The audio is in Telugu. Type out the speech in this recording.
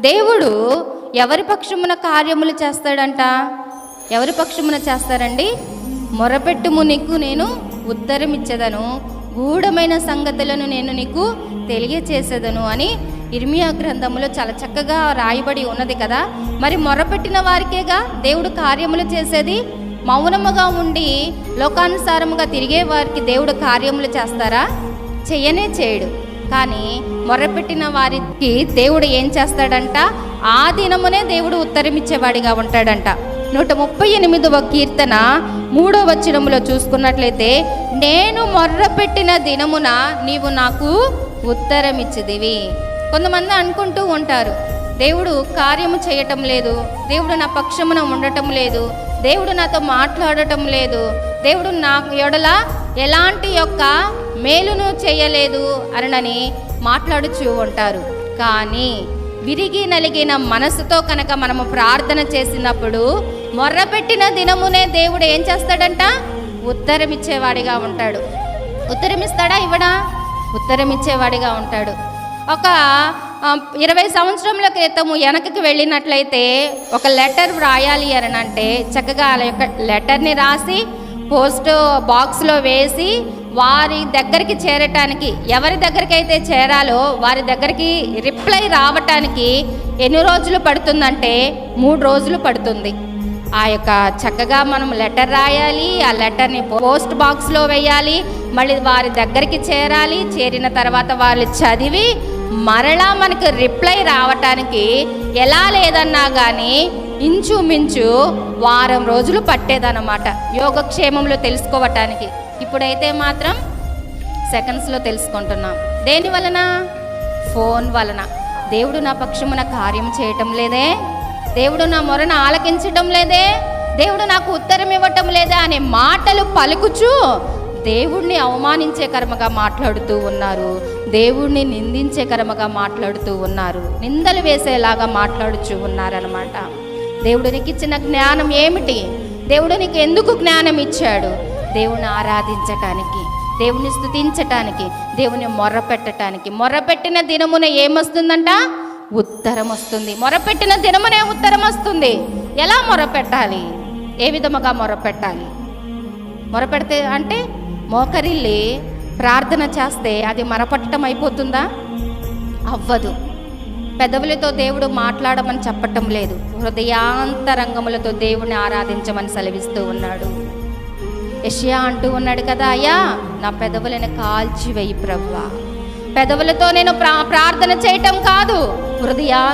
దేవుడు ఎవరి పక్షమున కార్యములు చేస్తాడంట? ఎవరి పక్షమున చేస్తారండి? మొరపెట్టుము నీకు నేను ఉత్తరం ఇచ్చేదను గూఢమైన సంగతులను నేను నీకు తెలియచేసేదను అని ఇర్మియా గ్రంథములో చాలా చక్కగా రాయబడి ఉన్నది కదా. మరి మొరపెట్టిన వారికేగా దేవుడు కార్యములు చేసేది? మౌనముగా ఉండి లోకానుసారముగా తిరిగే వారికి దేవుడు కార్యములు చేస్తారా? చెయ్యనే చేయడు. కానీ మొర్రపెట్టిన వారికి దేవుడు ఏం చేస్తాడంట? ఆ దినమునే దేవుడు ఉత్తరమిచ్చేవాడిగా ఉంటాడంట. నూట ముప్పై ఎనిమిదవ కీర్తన మూడో వచనములో చూసుకున్నట్లయితే నేను మొర్రపెట్టిన దినమున నీవు నాకు ఉత్తరమిచ్చిదివి కొంతమంది అనుకుంటూ ఉంటారు దేవుడు కార్యము చేయటం లేదు దేవుడు నా పక్షమున ఉండటం లేదు దేవుడు నాతో మాట్లాడటం లేదు దేవుడు నా ఎడల ఎలాంటి యొక్క మేలును చేయలేదు అనని మాట్లాడుచూ ఉంటారు. కానీ విరిగి నలిగిన మనసుతో కనుక మనము ప్రార్థన చేసినప్పుడు మొర్రపెట్టిన దినమునే దేవుడు ఏం చేస్తాడంట? ఉత్తరం ఇచ్చేవాడిగా ఉంటాడు. ఉత్తరం ఇస్తాడా ఇవ్వడా? ఉత్తరం ఇచ్చేవాడిగా ఉంటాడు. ఒక ఇరవై సంవత్సరముల క్రితము వెనకకి వెళ్ళినట్లయితే ఒక లెటర్ వ్రాయాలి అని అంటే చక్కగా ఆ యొక్క లెటర్ని రాసి పోస్ట్ బాక్స్లో వేసి వారి దగ్గరికి చేరటానికి ఎవరి దగ్గరికి అయితే చేరాలో వారి దగ్గరికి రిప్లై రావటానికి ఎన్ని రోజులు పడుతుందంటే మూడు రోజులు పడుతుంది. ఆ యొక్క చక్కగా మనం లెటర్ రాయాలి ఆ లెటర్ని పోస్ట్ బాక్స్లో వేయాలి మళ్ళీ వారి దగ్గరికి చేరాలి చేరిన తర్వాత వాళ్ళు చదివి మరలా మనకు రిప్లై రావటానికి ఎలా లేదన్నా కానీ ఇంచుమించు వారం రోజులు పట్టేదన్నమాట. యోగక్షేమంలో తెలుసుకోవటానికి. ఇప్పుడైతే మాత్రం సెకండ్స్లో తెలుసుకుంటున్నాం. దేని వలన? ఫోన్ వలన. దేవుడు నా పక్షమున కార్యం చేయటం లేదే? దేవుడు నా మొరను ఆలకించటం లేదే? దేవుడు నాకు ఉత్తరం ఇవ్వటం లేదే అనే మాటలు పలుకుచు దేవుణ్ణి అవమానించే కర్మగా మాట్లాడుతూ ఉన్నారు. దేవుణ్ణి నిందించే కర్మగా మాట్లాడుతూ ఉన్నారు. నిందలు వేసేలాగా మాట్లాడుచూ ఉన్నారనమాట దేవుడు నీకు ఇచ్చిన జ్ఞానం ఏమిటి? దేవుడు నీకు ఎందుకు జ్ఞానం ఇచ్చాడు దేవుని ఆరాధించటానికి దేవుని స్థుతించటానికి దేవుని మొర్రపెట్టటానికి మొరపెట్టిన దినమున ఏమొస్తుందంట? ఉత్తరం వస్తుంది మొరపెట్టిన దినమునే ఉత్తరం వస్తుంది ఎలా మొరపెట్టాలి? ఏ విధముగా మొరపెట్టాలి? మొరపెడితే అంటే మోకరిల్లి ప్రార్థన చేస్తే అది మరపట్టడం అయిపోతుందా అవ్వదు. పెదవులతో దేవుడు మాట్లాడమని చెప్పటం లేదు. హృదయాంతరంగములతో దేవుని ఆరాధించమని సెలవిస్తూ ఉన్నాడు. యషియా అంటూ ఉన్నాడు కదా అయ్యా నా పెదవులను కాల్చివేయి ప్రవ్వా పెదవులతో నేను ప్రా ప్రార్థన చేయటం కాదు. హృదయా